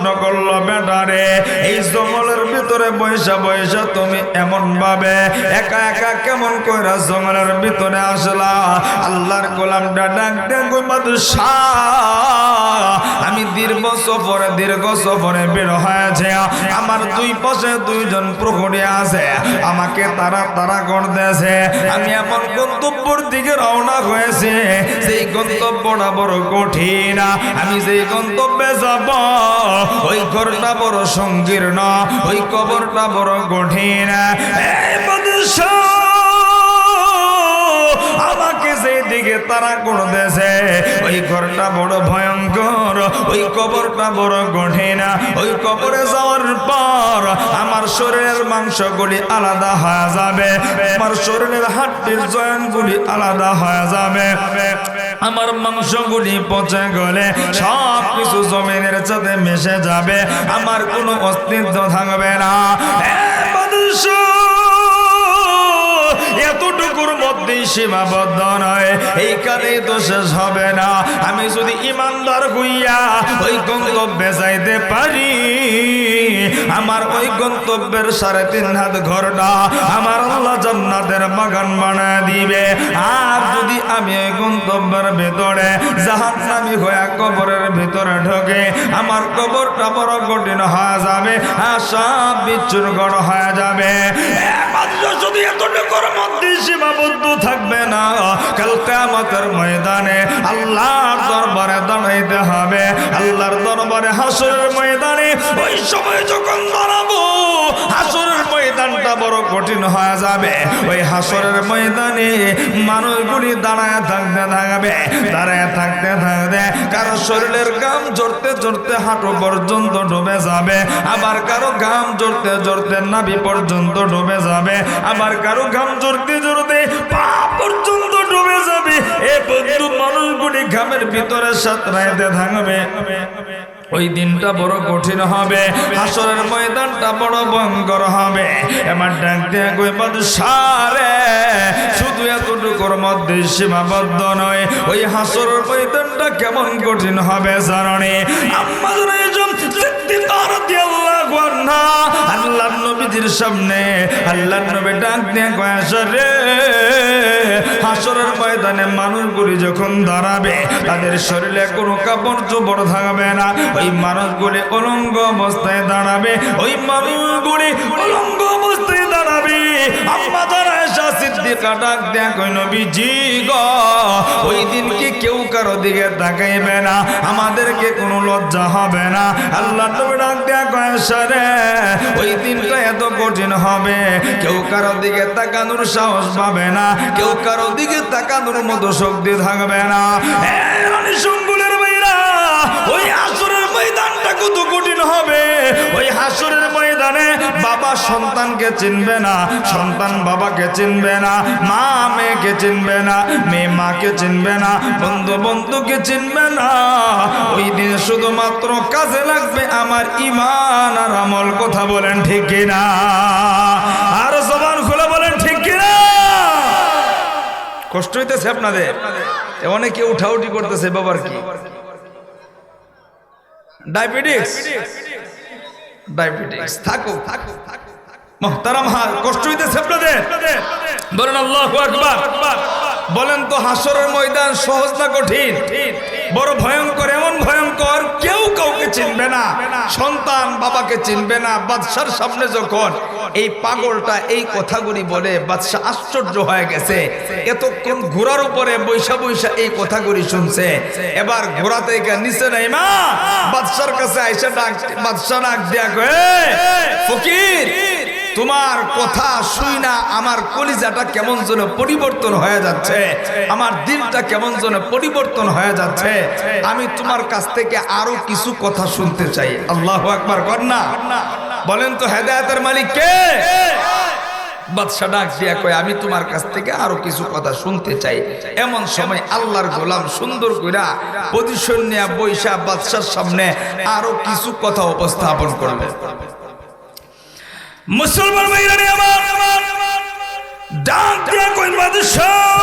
প্রশ্ন করল বেটারে এই জঙ্গলের ভিতরে বৈশা বৈশা তুমি এমন ভাবে একা একা কেমন কইরা জঙ্গলের ভিতরে আসলা। আল্লাহর গোলামটা ডাক ডাক আমি দীর্ঘ সফরে দীর্ঘ সফরে বের হয়েছে। আমার দুই পাশে দুইজন প্রহরী আছে, আমাকে তারা তারা করতেছে আমি এমন গন্তব্যর দিকে রওনা হয়েছে সেই গন্তব্যটা বড় কঠিন। আমি যেই গন্তব্যে যাব, ওই ঘরটা বড় সংকীর্ণ, ওই কবরটা বড় কঠিন এই বাদশাহ, আমাকে সেই দিকে তারা করতেছে ওই ঘরটা বড় ভয়ঙ্কর ওই কবরটা বড় কঠিন। ওই কবরে যাওয়ার পর আমার শরীরের মাংসগুলি আলাদা হয়ে যাবে আমার শরীরের হাড্ডির জয়েন্টগুলি আলাদা হয়ে যাবে। আমার মাংসগুলি পচে গলে সব কিছু জমিনের সাথে মিশে যাবে আমার কোনো অস্তিত্ব থাকবে না। এতটুকুর মধ্যেই সীমাবদ্ধ নয়। এইখানেই তো শেষ হবে না। আমি যদি ইমানদার হইয়া ওই গন্তব্যে যাইতে পারি, আমার ওই গন্তব্যের সাড়ে তিন হাত ঘরটা আমার আল্লাহ জান্নাতের বাগান বানায় দিবে। আর যদি আমি ওই গন্তব্যের ভেতরে জাহান্নামি হয়ে কবরের ভিতরে ঢোকে, আমার কবরটা বড় কঠিন হয়ে যাবে সব বিচ্ছুর গড় হয়ে যাবে। শুধু এতটুকুর মধ্যে সীমাবদ্ধ থাকবে না। কাল কেয়ামতের ময়দানে আল্লাহর দরবারে দাঁড়াইতে হবে। আল্লাহর দরবারে হাসরের ময়দানে ওই সময় যখন দাঁড়াবো, হাসরের ময়দানটা বড় কঠিন হয়ে যাবে। ওই হাসরের ময়দানে মানুষগুলি দাঁড়ায় থাকতে থাকবে, দাঁড়ায় থাকতে থাকবে। কারও শরীরের গাম জড়তে জড়তে হাঁটু পর্যন্ত ডুবে যাবে, আবার কারও ঘাম জড়তে জড়তে নাভি পর্যন্ত ডুবে যাবে, আবার কারও ঘাম জড়তে জড়তে পা পর্যন্ত ডুবে যাবে। এ বন্ধু মানুষগুলি ঘামের ভিতরে সাঁতরাইতে থাকবে। ওই দিনটা বড় কঠিন হবে। আসরের ময়দানটা বড় ভয়ঙ্কর হবে। এবার ডাক দিয়ে কই সারে শুধু এতটুকুর মধ্যে সীমাবদ্ধ নয়, ওই হাসরের ময়দানটা কেমন কঠিন হবে জাননে? আমাদের আনহা আল্লাহর নবীজির সামনে আল্লাহর নবী ডাক দিয়ে কয় আসরে হাসরের ময়দানে মানুষগুলি যখন দাঁড়াবে, তাদের শরীরে কোনো কাপড় চোপড় থাকবে না। ওই মানুষগুলি অলঙ্গ অবস্থায় দাঁড়াবে। ওই মানুষগুলি অলঙ্গ অবস্থায় দাঁড়াবে। এসা সিদ্দিকা ডাক দেয়া কই নবীজি গো। ওই দিন কি কেউ কারও দিকে তাকাইবে না? আমাদেরকে কোনো লজ্জা হবে না। আল্লাহ নবী ডাক কয়, সারে। ওই দিনটা এত কঠিন হবে। কেউ কারও দিকে তাকানোর সাহস পাবে না। কেউ কারও দিকে তাকানোর মতো শক্তি থাকবে না। এ কত কঠিন হবে? ওই হাসরের ময়দানে বাবা সন্তানকে চিনবে না, সন্তান বাবাকে চিনবে না, মা মেয়েকে চিনবে না, মেয়ে মাকে চিনবে না, বন্ধু বন্ধুকে চিনবে না। ওই দিন শুধুমাত্র কাজে লাগবে আমার ইমান আর আমল। কথা বলেন ঠিক কিনা? আর জবান খুলে বলেন ঠিক কিনা? কষ্ট হইতেছে আপনাদের। অনেকে উঠাউটি করতেছে, বাবার কি? ডায়াবেটিস ডায়াবেটিস থাকো থাকো মহতারাম হার কষ্ট হইতেছে আপনাদের? বলেন আল্লাহু আকবার। বলেন তো হাসরের ময়দান সহজ না কঠিন? বড় ভয়ঙ্কর, এমন ভয়ঙ্কর, কেউ কাউকে চিনবে না, সন্তান বাবাকে চিনবে না, বাদশার সামনে যখন এই পাগলটা এই কথাগুলি বলে, বাদশাহ আশ্চর্য হয়ে গেছে। এতক্ষণ ঘোড়ার উপরে বৈশা বৈশা এই কথাগুলি শুনছে। এবার ঘোড়া থেকে নিচে নাই মা বাদশার কাছে আইসা ডাক, বাদশাহ ডাক দেয়া ফকির তোমার কথা শুই না, আমার কলিজাটা কেমন যেন পরিবর্তন হয়ে যাচ্ছে। আমার দিলটা কেমন যেন পরিবর্তন হয়ে যাচ্ছে। আমি তোমার কাছ থেকে আরও কিছু কথা শুনতে চাই। আল্লাহ আকবার, কর না। বলেন তো, হেদায়তের মালিক কে? আমি তোমার কাছ থেকে আরও কিছু কথা শুনতে চাই। এমন সময় আল্লাহর গোলাম সুন্দর কইরা পজিশন নেয়া বৈশা বাদশার সামনে আরও কিছু কথা উপস্থাপন করবে মুসলমান ভাইরানি আমার, ডাক দিয়া কই বাদশাহ,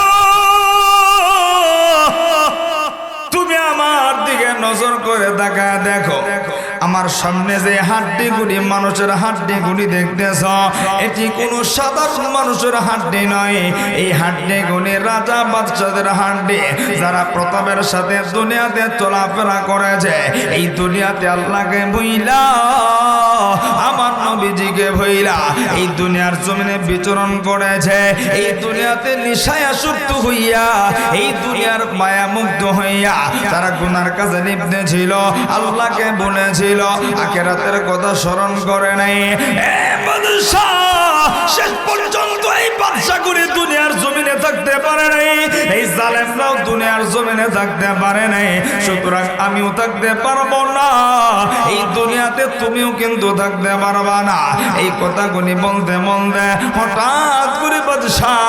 তুমি আমার দিকে নজর করে দেখা দেখো। আমার আমার সামনে যে হাড্ডিগুলি মানুষের হাড্ডিগুলি দেখতেছ, এটি কোনো সাধারণ মানুষের হাড্ডি নয়। এই হাড্ডিগুলি রাজা বাদশাদের হাড্ডি, যারা প্রতাপের সাথে দুনিয়াতে চলাফেরা করেছে। এই দুনিয়াতে আল্লাহকে ভুইলা, আমার নবীজিকে ভইলা। এই দুনিয়ার জমিনে বিচরণ করেছে। এই দুনিয়াতে নিশায় আসক্ত হইয়া, এই দুনিয়ার মায়া মুগ্ধ হইয়া, তারা গুনার কাছে লিপ্তে ছিল। আল্লাহকে বলেছিল আখেরাতের কথা স্মরণ করে নাই। শেষ পর্যন্ত এই বাদশাগুলি দুনিয়ার জমিনে থাকতে পারে নাই। এই জালেমরাও দুনিয়ার জমিনে থাকতে পারে নাই। সুতরাং আমিও থাকতে পারব না। এই দুনিয়াতে তুমিও কিন্তু থাকতে পারবা না। এই কথাগুলি বলতে বলতে হঠাৎ করে বাদশাহ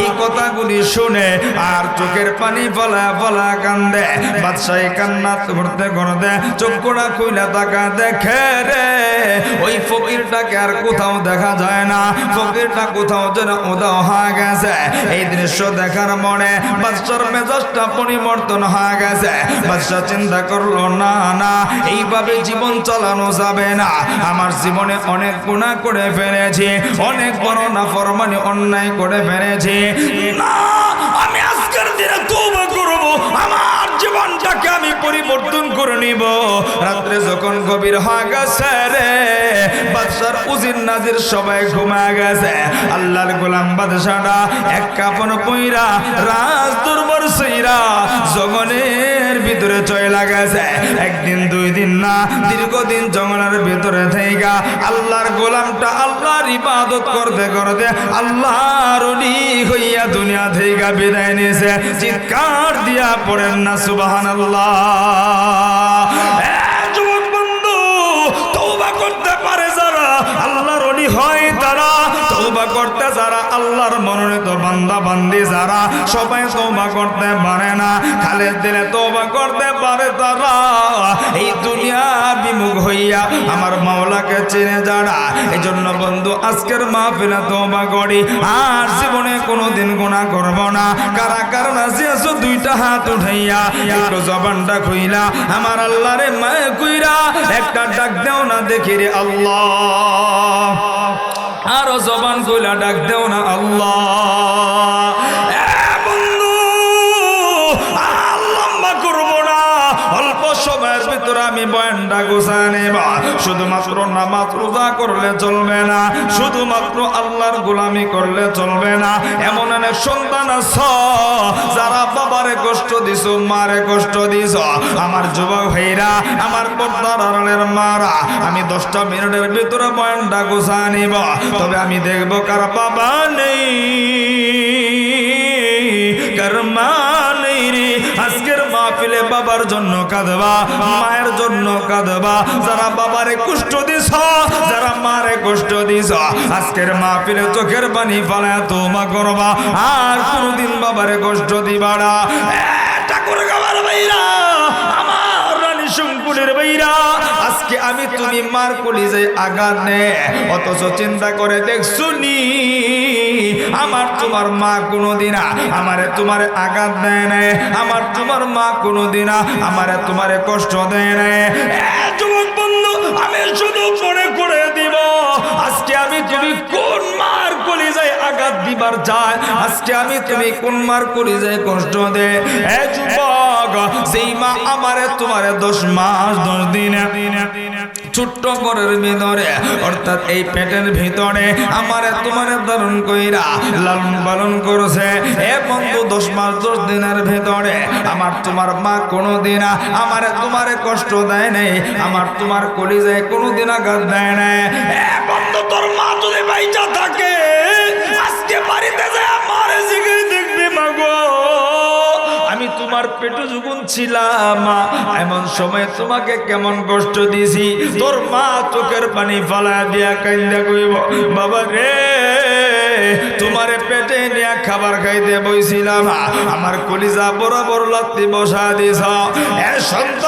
এই কথাগুলি শুনে আর চোখের পানি ফলা ফলা কান্দে। বাদশাহ কান্না করতে করতে চোখটা খুইলা তাকা দেখে রে, ওই ফকিরটাকে আর কোথাও দেখা যায় না। ফকিরটা কোথাও যেন উদাও হয়ে গেছে। এই দৃশ্য দেখার মনে বাদশার মেজাজটা পরিবর্তন হয়ে গেছে। বাদশা চিন্তা করল, না না, এইভাবে জীবন চালানো যাবে না। আমার জীবনে অনেক গুণা করে ফেলেছি, অনেক বড় না ফরমানি অন্যায় করে ফেলেছি। না, আমি আজকের দিনে আমার জীবনটাকে আমি পরিবর্তন করে নিব। রাত্রে যখন গভীর হয়ে গেছে রে, বাদশার উজির নাজির সবাই ঘুমা গেছে। আল্লাহর গোলাম বাদশাটা এক কাপড় পইরা, রাজ দুর্বর সইরা জগনের ভিতরে চয়লা গেছে। একদিন, দুই দিন না, দীর্ঘদিন জঙ্গলের ভিতরে থেকে আল্লাহর গোলামটা আল্লাহর ইবাদত করতে করতে আল্লাহর হইয়া দুনিয়া থেকে বিদায় নিয়েছে। চিৎকার দিয়া পড়েন না সুবাহান আল্লাহর অলি হয় তারা। তৌবা করতে যারা, আল্লাহর মনোনীত বান্দা, বান্দি যারা, সবাই তৌবা করতে পারে না। খালের দিলে তৌবা করতে পারে তারা। এই দুনিয়া বিমুখ হইয়া আমার মাওলাকে চিনে যারা এই জন্য বন্ধু, আজকের মা মাহফিলে তৌবা করি। আর জীবনে কোনোদিন গুণা করব না। কারা কারণ আছো, দুইটা হাত উঠাইয়া। একটু জবানটা খুইলা। আমার আল্লাহরে মায়ে কুইরা, একটা ডাক দেও না দেখি রে আল্লাহ। আরও জবান কইলা ডাক দেও না আল্লাহ। আমি বয়ানটা গোছায় নেব। শুধুমাত্র নামাজ রোজা করলে চলবে না, শুধুমাত্র আল্লাহর গোলামি করলে চলবে না। এমন অনেক সন্তান আছ, যারা বাবারে কষ্ট দিছ, মারে কষ্ট দিছ। আমার যুবক ভাইরা, আমার পর্দার আড়ালের মারা, আমি দশটা মিনিটের ভিতরে বয়ানটা গোছায় নিব। তবে আমি দেখব কার বাবা নেই, কার বাবার জন্য কাঁদবা, মায়ের জন্য কাঁদবা। যারা বাবারে কষ্ট দিছ, যারা মারে কষ্ট দিছ, আজকের মাহফিলে চোখের পানি ফালায় তোমা করবা। আর কোনদিন বাবারে কষ্ট দিবা ঠাকুর গাবার ভাইরা আজকে আমি তুমি মার কলিজে আঘাত নে, অথচ চিন্তা করে দেখছ নি। আমার তোমার মা কোনোদিন আমারে তোমার আঘাত দেয় নাই। আমার তোমার মা কোনোদিন আমারে তোমারে কষ্ট দেয় নাই। যুবক বন্ধু, আমি শুধু মনে করে দিব, আজকে আমি তুমি কোন মার কলিজায় আঘাত দিবার চাই? আজকে আমি তুমি কোন মার কলিজায় কষ্ট দে এ যুবক সেই মা আমারে তোমারে দশ মাস, দশ দিন ছোট্ট ঘরের ভিতরে, অর্থাৎ এই পেটের ভিতরে আমারে তোমারে ধারণ কইরা লালন পালন করছে। এ বন্ধু, দশ মাস, দশ দিনের ভিতরে আমার তোমার মা কোনো দিন আমারে তোমারে কষ্ট দেয় নাই, আমার তোমার কলিজায় কোনো দিন আঘাত দেয় নাই। এ বন্ধু, তোর মা যদি বাইচা থাকে তোমার পেটু যুগুন ছিলাম এমন সময় তোমাকে কেমন কষ্ট দিছি। তোর মা চোখের পানি ফালা দিয়া কান্দা কইব, বাবা রে, তোমার পেটে নিয়ে খাবার খাইতে বইছিলাম। আমার কলিজা বরাবর লাত্তি বসা দিছ। এ সন্তান এ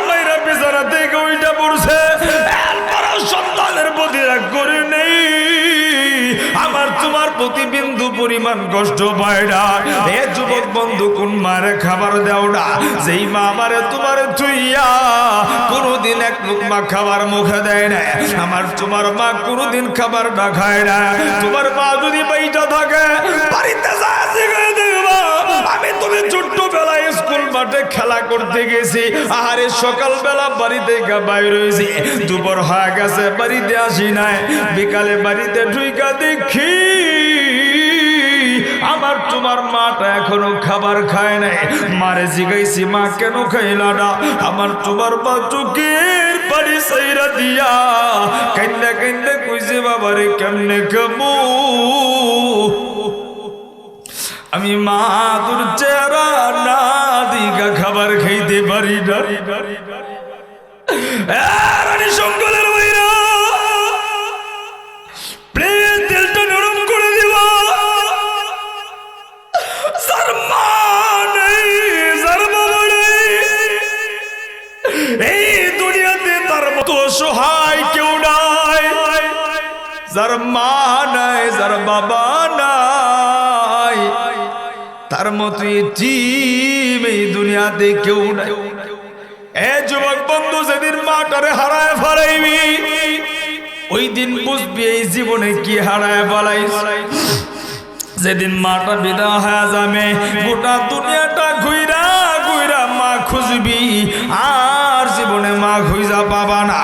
তোমার প্রতি বিন্দু পরিমাণ কষ্ট পায় না। এ যুবক বন্ধু, কোন মারে খাবার দাও না? যেই মা আমারে তোমার চুইয়া কোনোদিন এক মুখ মা খাবার মুখে দেয় না। আমার তোমার মা কোনোদিন খাবার না খায় না। তোমার মা যদি বাইটা থাকে, বাড়িতে যায় বেলায় স্কুল মাঠে খেলা করতে গেছি। আহারে সকাল বেলা বাড়ি বাইর হয়েছি। দুপুর হয়ে গেছে, বাড়িতে আসি নাই। বিকালে বাড়িতে ঢুইকা দেখি, আমার তোমার মাটা এখনও খাবার খায় নাই। মারে জিগাইছি, মা, কেন খাইলা না? আমার তোমার মা চুকের পানি সাইরা দিয়া কান্দা কান্দা কইছে, বাবারে, কেমনে খাব আমি মা তোর চেহারা না দিঘা খাবার খাইতে পারি না। কেউ নাই। যার মা নাই যার বাবা মতো জিম এই দুনিয়াতে কেউ নাই। এ যুবক বন্ধু, যেদিন মাটারে হারায় ফেলাইবি ওই দিন বুঝবি এই জীবনে কি হারায় ফেলাই যেদিন মাটা বিদা হয়ে যাবে, গোটা দুনিয়াটা ঘুইরা ঘুইরা মা খুঁজবি, আর জীবনে মা খুঁজা পাবা না।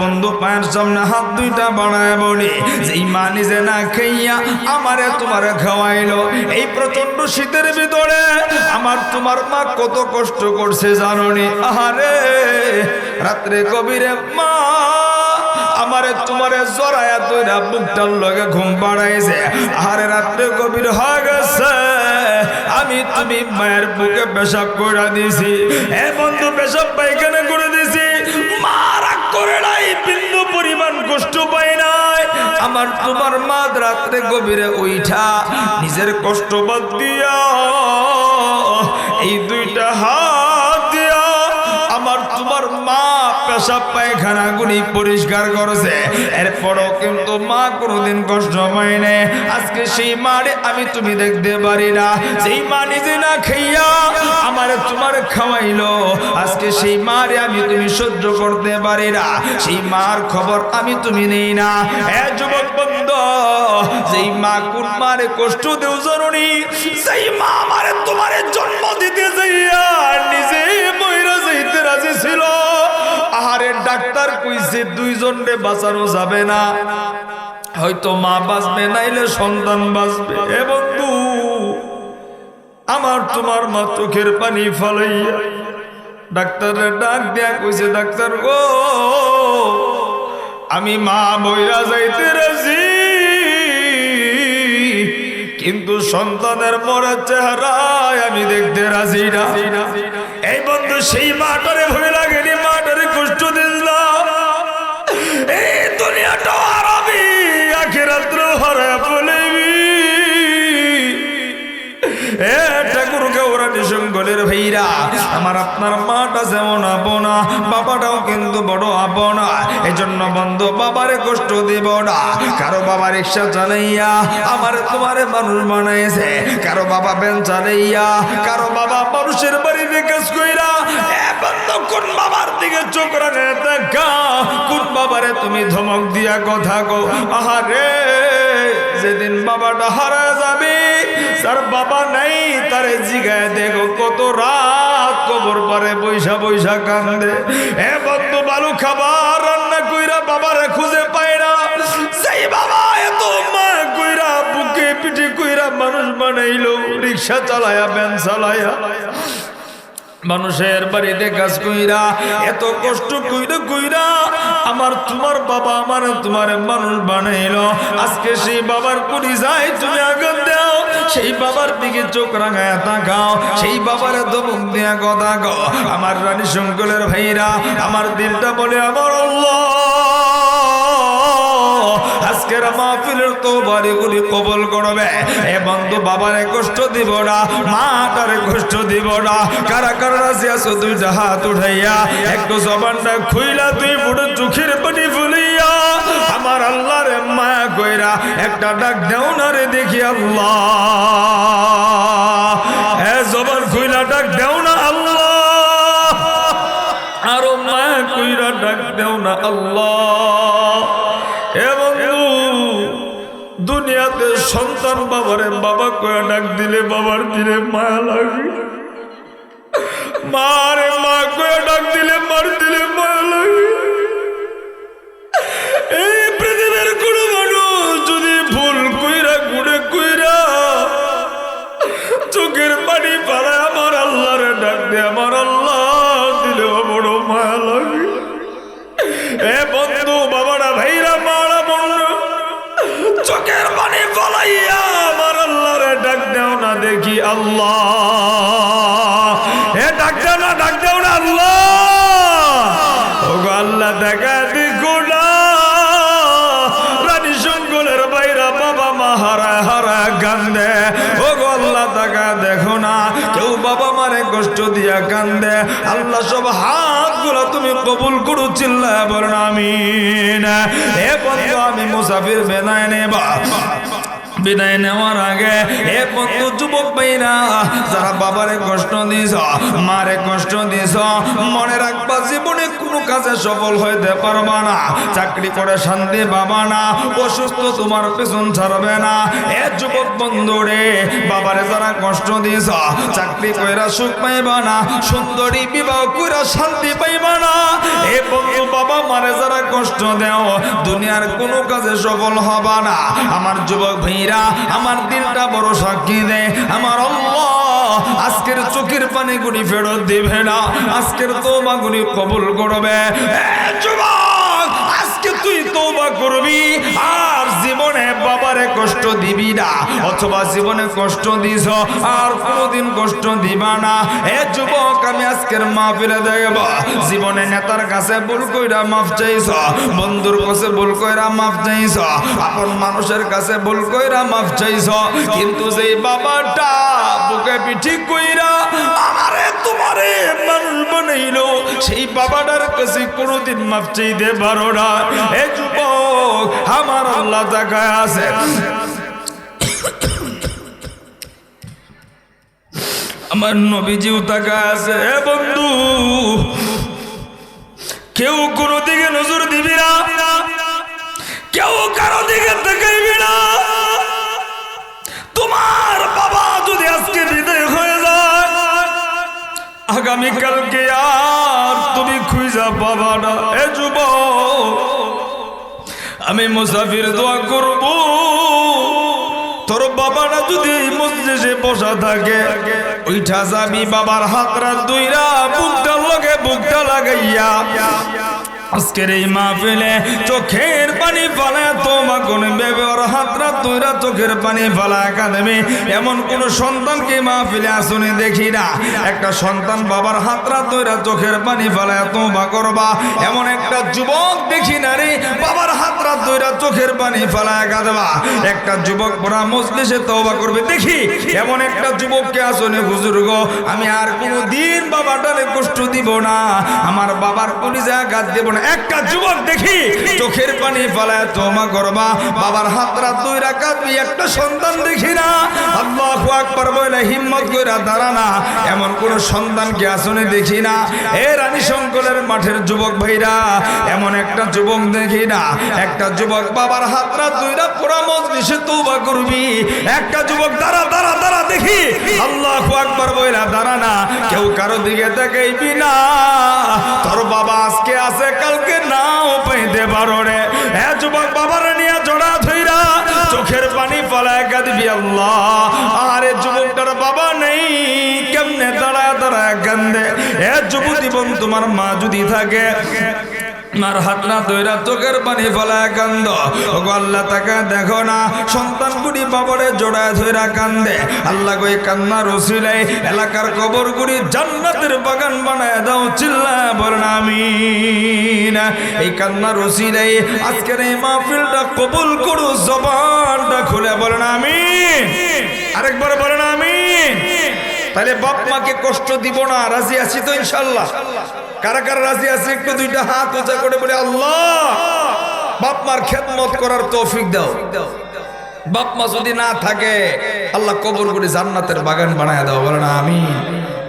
বন্ধু পায়ের সামনে হাত দুইটা বাড়ায় বলি, যেই মা নিজে না খাইয়া আমারে তোমারে খাওয়াইলো, এই প্রচণ্ড শীতের ভিতরে আমার তোমার মা কত কষ্ট করছে জাননি। আহারে, রাত্রে কবিরে মা, আমারে তোমারে জড়ায়া তৈরা বুকটার লগে ঘুম পাড়াইছে আরে রাত্রে গভীর হয়ে গেছে, আমি তুমি মায়ের বুকে পেশাব করে দিছি। এ বন্ধু, পেশাব পায়খানা করে কষ্ট পাই নাই। আমার তোমার মা রাত্রে গভীরে উইঠা নিজের কষ্ট বাদ দিয়া এই দুইটা পেশাব পায়খানা গুলি পরিষ্কার করেছে। এরপরও কিন্তু মা কোনোদিন কষ্ট পায় না আজকে সেই মারে আমি তুমি দেখতে পারি না। সেই মা নিজে না খাইয়া আমার তোমার খাওয়াইলো, আজকে সেই মারে আমি তুমি সহ্য করতে পারি না। সেই মার খবর আমি তুমি নেই না। এ যুবক বন্ধ, যেই মা কোন মারে কষ্ট দেও জননী সেই মা আমারে তোমারে জন্ম দিতে যাইয়া নিজে ময়রা যাইতে রাজি ছিল। আহারে ডাক্তার কইছে, দুইজন রে বাঁচানো যাবে না। হয়তো মা বাঁচবে, নাইলে সন্তান বাঁচবে। এ বন্ধু, আমার তোমার মা চোখের পানি ফালাইয়া ডাক্তারের ডাক দেয়া কইছে, ডাক্তার ও আমি মা বইরা যাইতে রাজি। কিন্তু সন্তানের মরে চেহারায় আমি দেখতে রাজি না। এই বন্ধু, সেই লাগেনি মাটারে ভাইরা, আমার আপনার মাটা যেমন আপনা, বাবাটাও কিন্তু বড় আপনা। এজন্য বন্ধু, বাবারে কষ্ট দিব না। কারও বাবা রিক্সা চালাইয়া, আমার তোমারে মানুষ বানাইছে। কারও বাবা ব্যান চালাইয়া, কারও বাবা মানুষের বাড়িতে কাজ কইরা কোন বাবার দিকে চোখ রাখে দেখা? কোন বাবারে তুমি ধমক দিয়া কথা গো আহারে, যেদিন বাবাটা হারা তার বাবা নাই, তারে জিগায় দেখো কত রাত কবর পরে বৈশা বৈশা কান্দে। এ বন্ধু বালু খাবার রান্না কইরা বাবারে খুঁজে পায় না। সেই বাবা এত মা কইরা বুকে পিঠে কইরা মানুষ বানাইলো, রিক্সা চালায়া ব্যান চালায়া। মানুষের বাড়িতে কাজ কইরা, এত কষ্ট কইরা কইরা আমার তোমার বাবা আমার তোমার মানুষ বানাইল। আজকে সেই বাবার কুড়ি যায়, তুমি আগুন দাও। সেই বাবার দিকে চোখ রাঙায় তাকাও। সেই বাবার দমক দিয়া কথা গ। আমার রানী শঙ্কলের ভাইরা, আমার দিলটা বলে, আমার আল্লাহ আজকের মাহফিলের তো বাড়িগুলি কবল করবে। এ বন্ধু বাবারে কষ্ট দিব না, মাটারে কষ্ট দিব না। কারা কারা রাজি আছো, দুইটা হাত উঠাইয়া। একটু জবানটা খুইলা তুই বুড়ো চোখের পানি ফুলিয়া। আমার আল্লাহর মায়া কইরা একটা ডাক দেও না রে দেখি আল্লাহ। এ জবান খুইলা ডাক দেও না আল্লাহ। আরও মায়া কইরা ডাক দেও না আল্লাহ। দুনিয়াতে সন্তান বাবারে বাবা কয়া ডাক দিলে বাবার দিলে মায়া লাগে। মারে মা কয়া ডাক দিলে মার দিলে মায়া লাগে। এই দেখি আল্লাহ? এ ডাক না, ডাক দেও না আল্লাহ। ওগো আল্লাহ, দেখা দেখো না রানী শঙ্কলের বাইরা বাবা মা হারা হারা কান্দে। ও আল্লাহ তাকা দেখো না। কেউ বাবা মারে কষ্ট দিয়া কান্দে। আল্লাহ সব হাতগুলো তুমি কবুল করু চিল্লা বলেন আমিন। এ বন্ধু, আমি মুসাফির বেদায় নেবা। বিদায় নেওয়ার আগে এ বন্ধু যুবক ভাইরা, যারা বাবারে কষ্ট দিস মারে কষ্ট দিস মনে রাখবা জীবনে কোনো কাজে সফল হইতে পারবা না, চাকরি করে শান্তি পাবা না, অসুস্থ তোমার পেছন ছাড়বে না। এ যুবক বন্ধু রে বাবারে যারা কষ্ট দিস চাকরি কইরা সুখ পাইবা না, সুন্দরী বিবাহ কইরা শান্তি পাইবা না। এ বন্ধু বাবা, মারে যারা কষ্ট দেও, দুনিয়ার কোনো কাজে সফল হবা না। আমার যুবক ভাইরা, আমার দিলটা বড় সাক্ষী দেয় আমার আল্লাহ আজকের চোখের পানি গুলি ফেরত দিবে না। আজকের তোবা গুলি কবুল করবে। যুবক, আজকে তুই তোবা করবি, আর জীবনে বাবারে কষ্ট দিবি না, অথবা জীবনে কষ্ট দিস আর কোনোদিন কষ্ট দিবা না। এ যুবক, আমি আজকের মাহফিলে দেখব, জীবনে নেতার কাছে ভুল কইরা মাফ চাইছ, বন্ধুর কাছে ভুল কইরা মাফ চাইছ, আপন মানুষের কাছে ভুল কইরা মাফ চাইছ, কিন্তু যেই বাবাটা বুকে পিঠি কইরা আমারে তোমারে মানুষ বানাইলো, সেই বাবাটার কাছে কোনোদিন মাফ চাইতে পারো না। এ যুবক, আমার আল্লাহ জায়গায় আছে। আমার নবীজিও তাকা আছে, এ বন্ধু, কেউ কোনো দিকে নজর দিবি না, কেউ কারও দিকে তাকাইবি না। তোমার বাবা যদি আজকে বিদায় হয়ে যায়, আগামীকালকে আর তুমি খুঁজা পাবা না। এ যুব আমি মুসাফির দোয়া করব। তোর বাবারা যদি মসজিদে বসা থাকে, ওইটা যাবি বাবার হাতরা দুইরা, বুকটা লগে বুকটা লাগাইয়া। আজকের এই মাহফিলে চোখের পানি ফেলে, তোমা কোন বেবের হাতরা তুইরা চোখের পানি ফেলা একাডেমি। এমন কোন সন্তানকে মাহফিলে আসুনি দেখি না। একটা সন্তান বাবার হাতরা তুইরা চোখের পানি ফেলা, তোমা করবা। এমন একটা যুবক দেখি না রে, বাবার হাতরা তুইরা চোখের পানি ফেলা একাদেবা একটা যুবক পড়া মজলিসে তওবা করবে, দেখি এমন একটা যুবককে আসনে বুজুর্গ আমি আর কোনো দিন বাবাটারে কষ্ট দিব না, আমার বাবার কলিজা আঘাত দেব না। একটা যুবক দেখি, চোখের পানি ফেলায় তোমা করবা, বাবার হাতরা দুই রাখাবি একটা সন্তান দেখি না। আল্লাহ আকবার বলে, হিম্মত কইরা দাঁড়ানা এমন শঙ্করের যুবক ভাইরা, এমন একটা যুবক একটা যুবক, বাবার হাতরা একটা যুবক, দাঁড়া দাঁড়া দেখি। আল্লাহ কেউ কারও দিকে তাকাইবি না। তোর বাবা আজকে আছে পারো রে হ্যাঁ যুবক বাবারে নিয়ে জড়া ধইরা চোখের পানি ফলায় কাঁদবি আল্লাহ। আরে যুবকটার বাবা নেই, কেমনে দাঁড়ায় দাঁড়ায় কান্দে। এ যুবতী জীবন তোমার মা যদি থাকে মার হাত না দইরা চোখের পানি কান্দ আল্লাহ তাকে দেখো না, সন্তান গুড়ি বাবরে জোড়ায় ধইরা কান্দে। আল্লাহ এই কান্না রসিলাই এলাকার কবর গুড়ি জান্নাতের বাগান বানায় দাও, চিল্লা বলেন এই কান্না রসিলাই আজকের এই মাহফিলটা কবুল করু, জবানটা খুলে বলেন আরেকবার বলেন তাহলে বাপ মাকে কষ্ট দিব না, রাজি আছি তো ইনশাল্লাহ কারা কারা রাজি আছে, একটু দুইটা হাত উঁচা করে বলে, আল্লাহ! বাপ মার খেদমত করার তৌফিক দাও। বাপ মা যদি না থাকে, আল্লাহ কবর করে জান্নাতের বাগান বানায় দাও বলে না আমি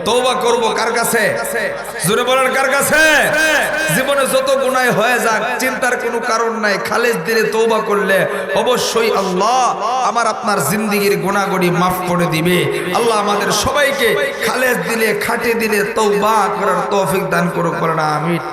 তৌবা করব কার কাছে? জোরে বলেন, কার কাছে? জীবনে যত গুনাহ হয়ে যাক, চিন্তার কোনো কারণ নাই। খালেজ দিলে তৌবা করলে অবশ্যই আল্লাহ আমার আপনার জিন্দিগির গুণাগুড়ি মাফ করে দিবে। আল্লাহ আমাদের সবাইকে খালেজ দিলে, খাটে দিলে তৌবা করার তৌফিক দান করুক না আমি